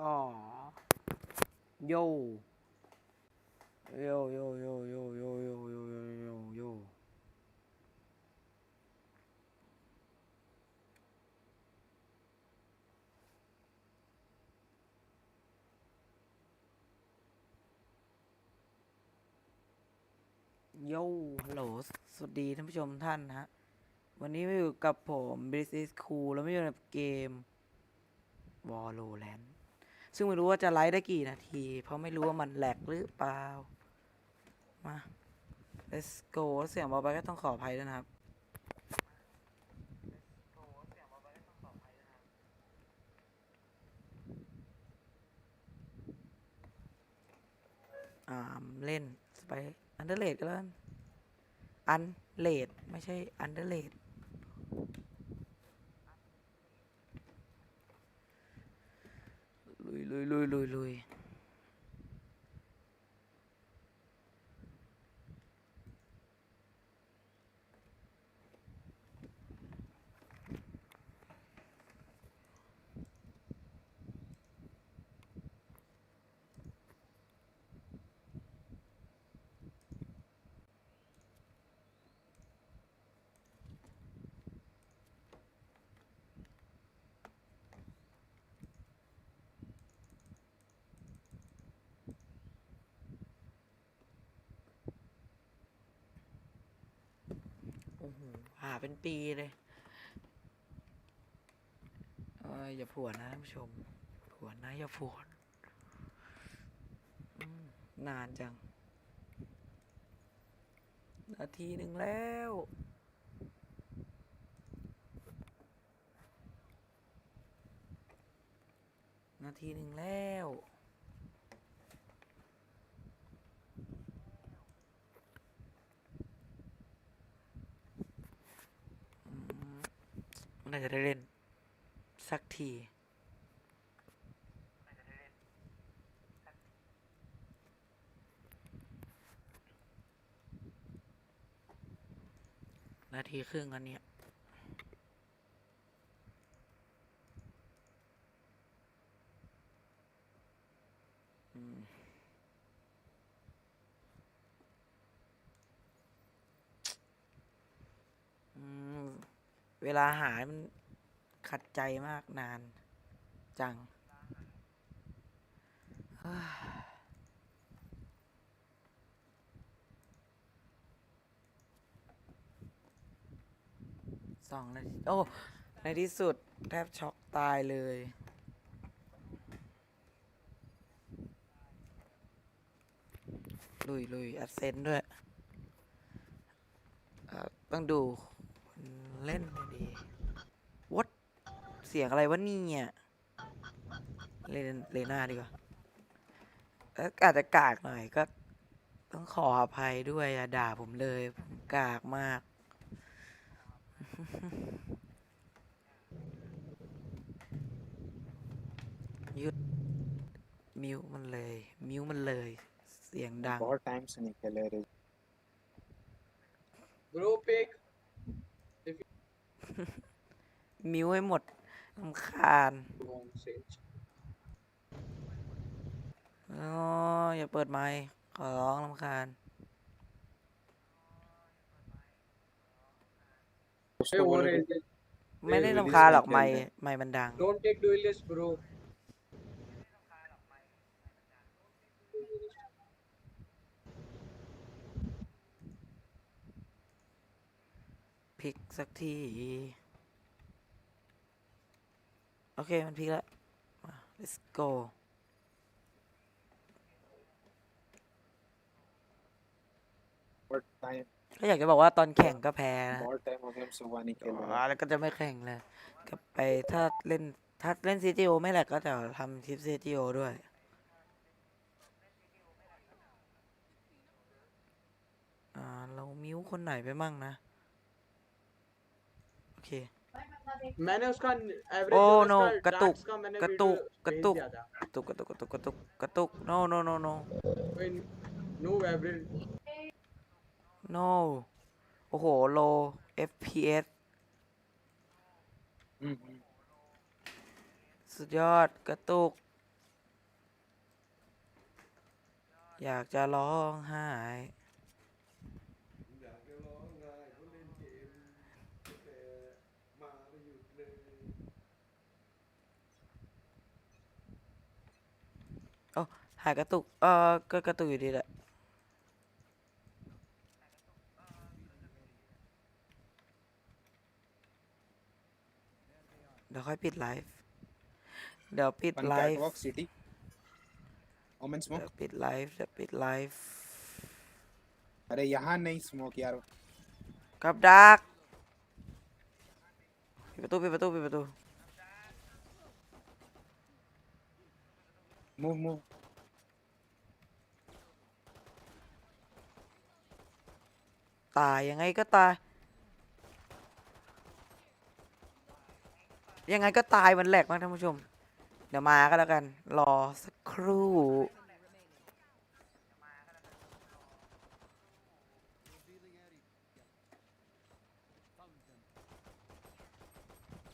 อ๋อโยโยโยโยโยโยโยโยโยโยโยโยฮัลโหล สวัสดีท่านผู้ชมท่านฮะ วันนี้มาอยู่กับผมบริส is cool แล้วไม่อยู่ในเกม Valorant ซึ่งไม่รู้ว่าจะไลฟ์ได้กี่นาที เพราะไม่รู้ว่ามันแหลกหรือเปล่า มา let's go เสียงเบาไปก็ต้องขออภัยด้วยนะครับอ่าเล่นสไปอันเดอร์เลดก็แล้วกันอันเลดไม่ใช่อันเดอร์เลด 累累累累。 เป็นปีเลยเอยอย่าผวนนะผู้ชมผวนนะ อย่าผวนนานจัง นาทีหนึ่งแล้ว นาทีหนึ่งแล้ว อืม น่าจะได้เล่น สักที นาทีครึ่งอันเนี้ยอืมอืม เวลาหายมันขัดใจมากนาน จัง สองนาทีโอ้ ในที่สุดแทบช็อกตายเลยลุยลุยอัดเซนด้วย ต้องดู เล่นดีวัดเสียงอะไรวะเนี่ยเลนเลน่าดีกว่าแล้วอาจจะกากหน่อยก็ ต้องขออภัยด้วยอย่าด่าผมเลยผมกากมาก ยุดมิวมันเลย มิวมันเลย เสียงดัง Four times in Italy. Bro, pick มิวให้หมดลำคาญอ๋ออย่าเปิดไมค์ขอร้องลำคาญไม่ได้ลำคาญหรอกไมค์ไมค์มันดัง Don't take duelist bro ลิกสักที โอเค มันพลิกแล้ว let's go ก็อยากจะบอกว่าตอนแข่งก็แพ้นะอ๋อแล้วก็จะไม่แข่งเลยกลับไปถ้าเล่นถ้าเล่นซีทีโอไม่แหละก็จะทำทริปซีทีโอด้วยอ่าเรา มิวคนไหนไปมั่งนะ เค मैंने उसका average oh no कतुक कतुक कतुक कतुक कतुक कतुक कतुक कतुक no no no no no average no โอ้โหโล FPS สุดยอดกระตุก อยากจะร้องไห้ หายกระตุก เออก็กระตุกอยู่ดีแหละ เดี๋ยวค่อยปิดไลฟ์ เดี๋ยวปิด One ไลฟ์ catwalk city. Omen เดี๋ smoke. ยวปิดไลฟ์ เดี๋ยวปิดไลฟ์ अरे यहाँ नहीं smoke यार. กับดักปิดประตูปิดประตูปิดประตู Move move. ตายยังไงก็ตาย ยังไงก็ตายมันแหลกมากท่านผู้ชม เดี๋ยวมาก็แล้วกัน รอสักครู่